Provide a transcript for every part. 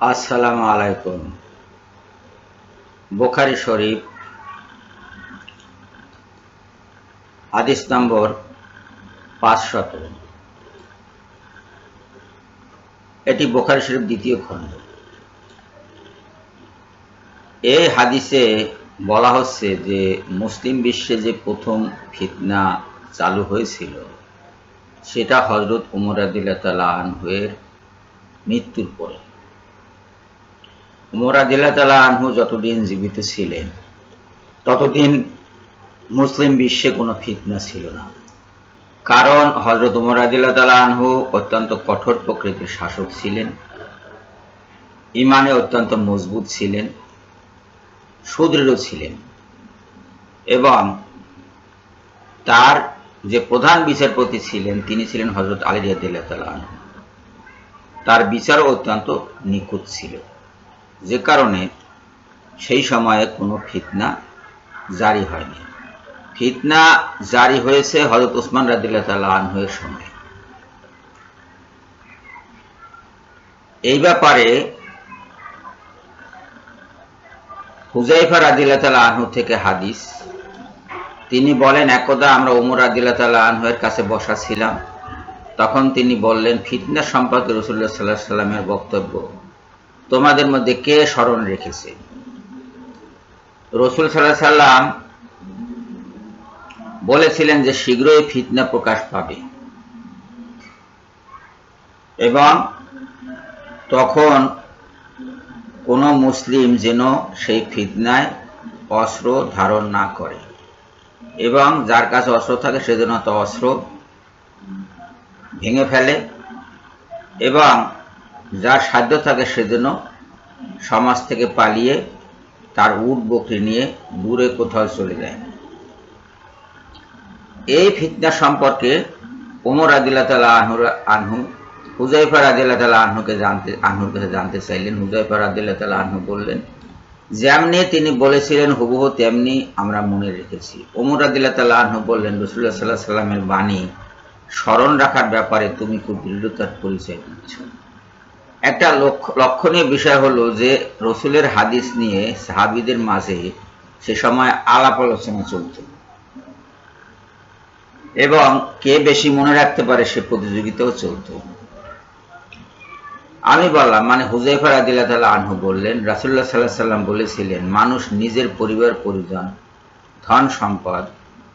আসসালামু আলাইকুম। বোখারি শরীফ, হাদিস নম্বর পাঁচশত। এটি বোখারি শরীফ দ্বিতীয় খণ্ড। এই হাদিসে বলা হচ্ছে যে, মুসলিম বিশ্বে যে প্রথম ফিতনা চালু হয়েছিল, সেটা হজরত উমর আদিল্লা তালা আনহুয়ের মৃত্যুর পরে। উমর আদিল্লা তালা আনহু যতদিন জীবিত ছিলেন, ততদিন মুসলিম বিশ্বে কোনো ফিতনা ছিল না। কারণ হজরত উমর আদিল্লা তালা আনহু অত্যন্ত কঠোর প্রকৃতির শাসক ছিলেন, ইমানে অত্যন্ত মজবুত ছিলেন, সুদৃঢ় ছিলেন এবং তার যে প্রধান বিচারপতি ছিলেন তিনি ছিলেন হজরত আলী আনহু। তার বিচারও অত্যন্ত নিখুঁত ছিল। যে কারণে সেই সময়ে কোনো ফিতনা জারি হয়নি। ফিতনা জারি হয়েছে হজরত তাল্লাহ আনহের সময় এই ব্যাপারে হুজাইফা তাল্লাহ আনহু থেকে হাদিস। তিনি বলেন, একদা আমরা ওমর আদিল্লাহ তাল্লাহ আনহের কাছে বসা ছিলাম। তখন তিনি বললেন, ফিতনা সম্পর্কে রসুল্লাহ সাল্লাহ সাল্লামের বক্তব্য। তোমাদের মধ্যে কে স্মরণ রেখেছে? রসুল সাল্লাহ সাল্লাম বলেছিলেন যে শীঘ্রই ফিতনা প্রকাশ পাবে। এবং তখন কোন মুসলিম যেন সেই ফিতনায় অস্ত্র ধারণ না করে এবং যার কাছে অস্ত্র থাকে সে যেন তো অস্ত্র ভেঙে ফেলে এবং যার সাধ্য থাকে সেজন্য সমাজ থেকে পালিয়ে তার উট বকরি নিয়ে দূরে কোথাও চলে যায়। এই ফিতনা সম্পর্কে ওমর আদিল্লা আনহু হুজাইফার আদিল্লা আনহুকে জানতে, আনহুর কাছে জানতে চাইলেন। হুজাইফার আদিল্লা আনহু বললেন, যেমনি তিনি বলেছিলেন, হুবহু তেমনি আমরা মনে রেখেছি। ওমর আদিল্লা আনহু বললেন রসুল্লাহ সাল্লাহ সাল্লামের বাণী স্মরণ রাখার ব্যাপারে তুমি খুব দৃঢ়তার পরিচয় দিচ্ছ। একটা লক্ষণীয় বিষয় হলো যে রসুলের হাদিস নিয়ে সাহাবিদের মাঝে সে সময় আলাপ আলোচনা চলত। এবং কে বেশি মনে রাখতে পারে সে প্রতিযোগিতাও চলত। আমি বললাম মানে হুজাইফার আদিল্লা তালা আনহু বললেন রাসুল্লাহ সাল্লাহ সাল্লাম বলেছিলেন, মানুষ নিজের পরিবার, পরিজন, ধন সম্পদ,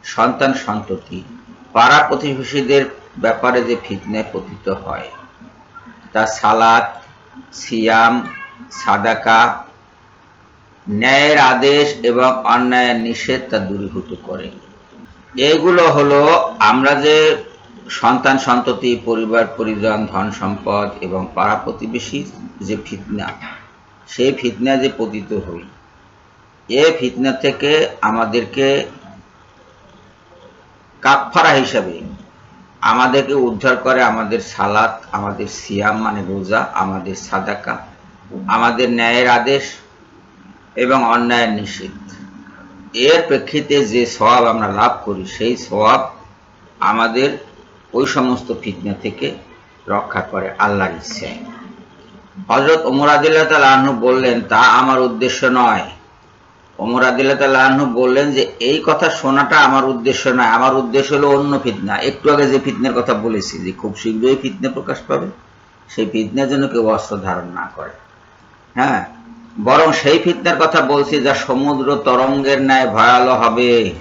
সন্তান সন্ততি, পাড়া প্রতিবেশীদের ব্যাপারে যে ফিতনায় পতিত হয় তা সালাত, সিয়াম, সাদাকা, ন্যায়ের আদেশ এবং অন্যায়ের নিষেধ তা দূরীভূত করে। এগুলো হলো আমরা যে সন্তান সন্ততি, পরিবার, পরিজন, ধন সম্পদ এবং পাড়া প্রতিবেশী যে ফিতনা, সেই ফিতনা যে পতিত হই, এ ফিতনা থেকে আমাদেরকে কাপফারা হিসাবে আমাদেরকে উদ্ধার করে আমাদের সালাত, আমাদের সিয়াম মানে রোজা, আমাদের সাদাকা, আমাদের ন্যায়ের আদেশ এবং অন্যায়ের নিষেধ। এর প্রেক্ষিতে যে সবাব আমরা লাভ করি, সেই সবাব আমাদের ওই সমস্ত ফিতনা থেকে রক্ষা করে আল্লাহর ইচ্ছায়। হজরত ওমর আদিল্লাহ তাল বললেন, তা আমার উদ্দেশ্য নয় ওমর আদিল্লাহ বললেন যে, এই কথা শোনাটা আমার উদ্দেশ্য নয়। আমার উদ্দেশ্য হলো অন্য ফিতনা। একটু আগে যে ফিতনের কথা বলেছি যে, খুব শীঘ্রই ফিতনে প্রকাশ পাবে। সেই ফিতনের জন্য কেউ অস্ত্র ধারণ না করে। হ্যাঁ? বরং সেই ফিতনার কথা বলছি যা সমুদ্র তরঙ্গের ন্যায় ভয়ালো হবে।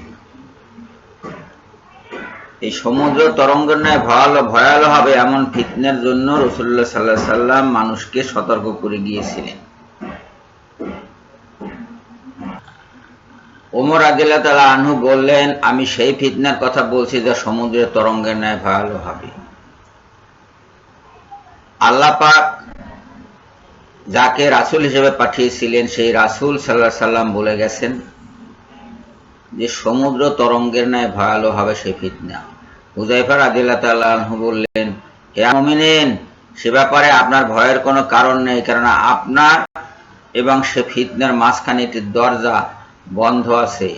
এই সমুদ্র তরঙ্গের ন্যায় ভয়ালো ভয়ালো হবে এমন ফিতনের জন্য রসুল্লাহ সাল্লাহ সাল্লাম মানুষকে সতর্ক করে গিয়েছিলেন। ওমর আদিল্লা তালা আনহু বললেন, আমি সেই ফিতনার কথা বলছি যা সমুদ্রের তরঙ্গের ন্যায় ভয়ালো হবে। আল্লাহ পাক যাকে রাসুল হিসেবে পাঠিয়েছিলেন, সেই রাসুল সাল্লাহ সাল্লাম বলে গেছেন যে, সমুদ্র তরঙ্গের ন্যায় ভয়ালো হবে সেই ফিতনা। হুজাইফার আদিল্লা তাল্লাহ আনহু বললেন হে আমিনেন সে ব্যাপারে আপনার ভয়ের কোনো কারণ নেই, কেননা আপনার এবং সে ফিতনার মাঝখানে একটি দরজা বন্ধ আছে।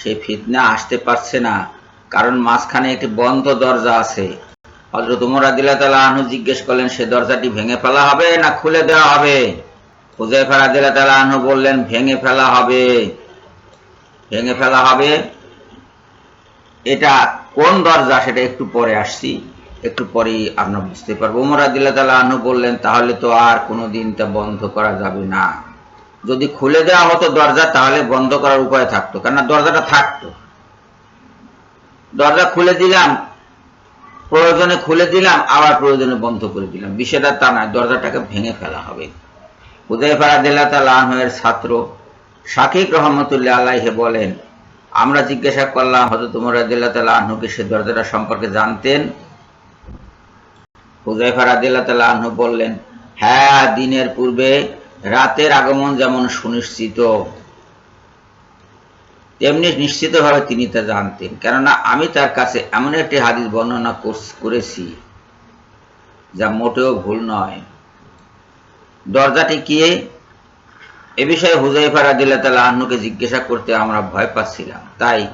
সে ফিতনা আসতে পারছে না, কারণ মাঝখানে একটি বন্ধ দরজা আছে। হজরত উমর আদিল্লাহ তালা আনহু জিজ্ঞেস করলেন, সে দরজাটি ভেঙে ফেলা হবে না খুলে দেওয়া হবে? হুজাইফা রাদিল্লাহ তালা আনহু বললেন, ভেঙে ফেলা হবে। ভেঙে ফেলা হবে? এটা কোন দরজা? সেটা একটু পরে আসছি। একটু পরেই আমরা বুঝতে পারব। উমর আদিল্লাহ তালা আনহু বললেন, তাহলে তো আর কোনোদিন তা বন্ধ করা যাবে না। যদি খুলে দেওয়া হতো দরজা, তাহলে বন্ধ করার উপায় থাকতো। কেননা দরজাটা থাকতো। দরজা খুলে দিলাম, প্রয়োজনে খুলে দিলাম, আবার প্রয়োজনে বন্ধ করে দিলাম। বিষয়টা তা নয়, দরজাটাকে ভেঙে ফেলা হবে। হুদাইফা রাদিল্লাহ তালা আনহের ছাত্র শাকিক রহমতুল্লাহ আলাইহে বলেন, আমরা জিজ্ঞাসা করলাম হজরত উমর রাদিল্লাহ তালা আনহুকে সে দরজাটা সম্পর্কে জানতেন? হুজাইফা রাদিল্লাহ তালা আনহু বললেন হ্যাঁ দিনের পূর্বে রাতের আগমন যেমন সুনিশ্চিত, তেমনি নিশ্চিতভাবে তিনি তা জানতেন। কেননা আমি তার কাছে এমন একটি হাদিস বর্ণনা করেছি যা মোটেও ভুল নয়। দরজাটি কি এ বিষয়ে হুজাইফা রাদিল্লাহ তালা আহ্নুকে জিজ্ঞাসা করতে আমরা ভয় পাচ্ছিলাম। তাই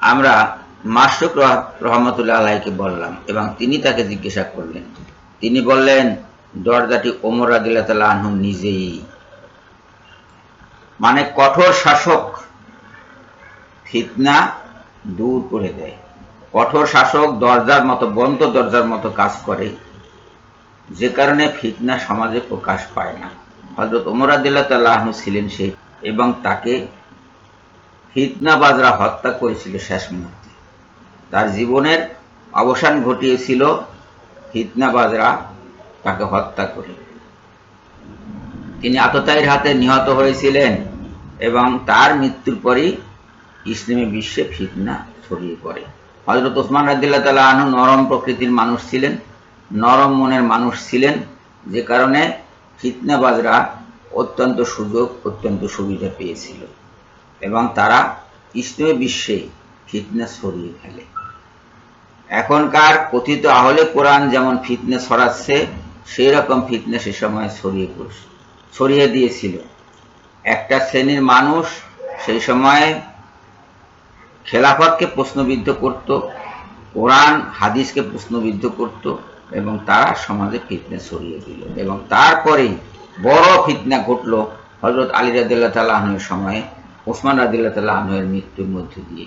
আমরা মাসুক রহ- রহমতুল্লাহ আলাইকে বললাম এবং তিনি তাকে জিজ্ঞাসা করলেন। তিনি বললেন, দরজাটি ওমর রাদিল্লাহ তালা আহ্ন নিজেই। মানে কঠোর শাসক ফিতনা দূর করে দেয়। কঠোর শাসক দরজার মতো, বন্ধ দরজার মতো কাজ করে, যে কারণে ফিতনা সমাজে প্রকাশ পায় না। হজরত ওমরাদিল্লাহ ছিলেন সে, এবং তাকে ফিতনাবাজরা হত্যা করেছিল শেষ মুহূর্তে। তার জীবনের অবসান ঘটিয়েছিল ফিতনাবাজরা তাকে হত্যা করে। তিনি আততায়ীর হাতে নিহত হয়েছিলেন। এবং তার মৃত্যুর পরই ইসলামী বিশ্বে ফিতনা ছড়িয়ে পড়ে। হজরত ওসমান রাদিল্লাহ তালা আনু নরম প্রকৃতির মানুষ ছিলেন, নরম মনের মানুষ ছিলেন, যে কারণে ফিতনাবাজরা অত্যন্ত সুযোগ, অত্যন্ত সুবিধা পেয়েছিল এবং তারা ইসলামী বিশ্বে ফিতনা ছড়িয়ে ফেলে। এখনকার কথিত আহলে কোরআন যেমন ফিতনা ছড়াচ্ছে সেই রকম ফিতনা সে সময় ছড়িয়ে পড়ছে, ছড়িয়ে দিয়েছিল। একটা শ্রেণির মানুষ সেই সময় খেলাফতকে প্রশ্নবিদ্ধ করত, কোরআন, হাদিসকে প্রশ্নবিদ্ধ করত এবং তারা সমাজে ফিতনা ছড়িয়ে দিল এবং তারপরেই বড় ফিতনা ঘটল হজরত আলী রাদিল্লাহ তাল্লাহ আহমের সময়ে, ওসমান রাদিল্লাহ তাল্লাহ আহমের মৃত্যুর মধ্যে দিয়ে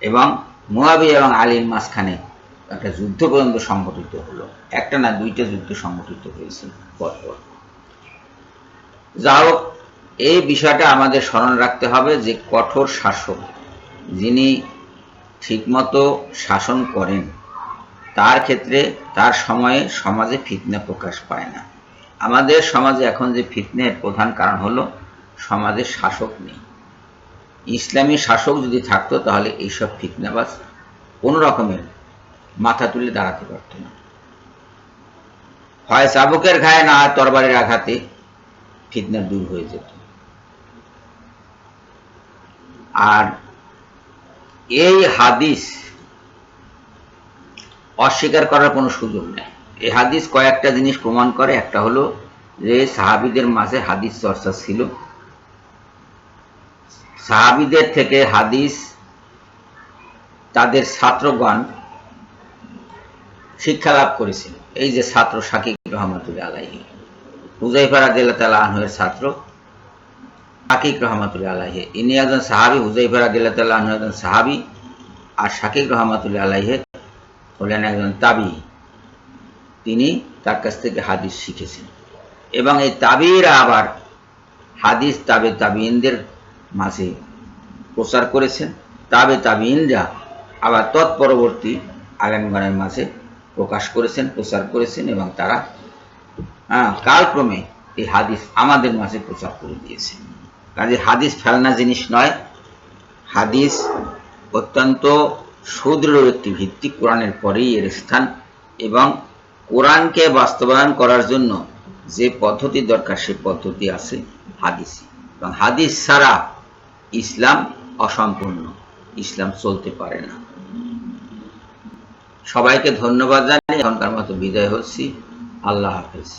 এবং মুয়াবি এবং আলীর মাঝখানে একটা যুদ্ধ পর্যন্ত সংগঠিত হলো। একটা না দুইটা যুদ্ধ সংগঠিত হয়েছে পরপর। যা হোক এই বিষয়টা আমাদের স্মরণ রাখতে হবে যে কঠোর শাসক যিনি ঠিকমতো শাসন করেন, তার ক্ষেত্রে তার সময়ে সমাজে ফিতনা প্রকাশ পায় না। আমাদের সমাজে এখন যে ফিতনের প্রধান কারণ হলো সমাজে শাসক নেই। ইসলামী শাসক যদি থাকতো তাহলে এইসব ফিতনাবাজ কোনো রকমের মাথা তুলে দাঁড়াতে পারত না। হয় চাবুকের ঘায়ে না তরবারের আঘাতে ফিতনা দূর হয়ে যেত। আর এই হাদিস অস্বীকার করার কোনো সুযোগ নেই। এই হাদিস কয়েকটা জিনিস প্রমাণ করে। একটা হলো যে সাহাবিদের মাঝে হাদিস চর্চা ছিল। সাহাবিদের থেকে হাদিস তাদের ছাত্রগণ শিক্ষা লাভ করেছিল। এই যে ছাত্র সাকিব রহমতুল্লাহ আলাহি হুজাইফা রাদিল্লাহ তালা আনহের ছাত্র শাকিক রহমতুল্লাহ আলাহে ইনি একজন সাহাবি হুজাইফা রাদিল্লাহ একজন সাহাবি, আর শাকিক রহমতুল্লাহ আলাহে হলেন একজন তাবি। তিনি তার কাছ থেকে হাদিস শিখেছেন। এবং এই তাবিরা আবার হাদিস তাবে তাবিনদের মাঝে প্রচার করেছেন। তাবে তাবিনরা আবার তৎপরবর্তী আলেমগণের মাঝে প্রকাশ করেছেন, প্রচার করেছেন এবং তারা কালক্রমে এই হাদিস আমাদের মাঝে প্রচার করে দিয়েছে কাজে হাদিস ফেলনা জিনিস নয়। হাদিস অত্যন্ত সুদৃঢ় একটি ভিত্তি কোরআনের পরেই এর স্থান এবং কোরআনকে বাস্তবায়ন করার জন্য যে পদ্ধতি দরকার, সে পদ্ধতি আছে হাদিস। এবং হাদিস ছাড়া ইসলাম অসম্পূর্ণ, ইসলাম চলতে পারে না। সবাইকে ধন্যবাদ জানিয়ে এখনকার মতো বিদায় হচ্ছি। আল্লাহ হাফেজ।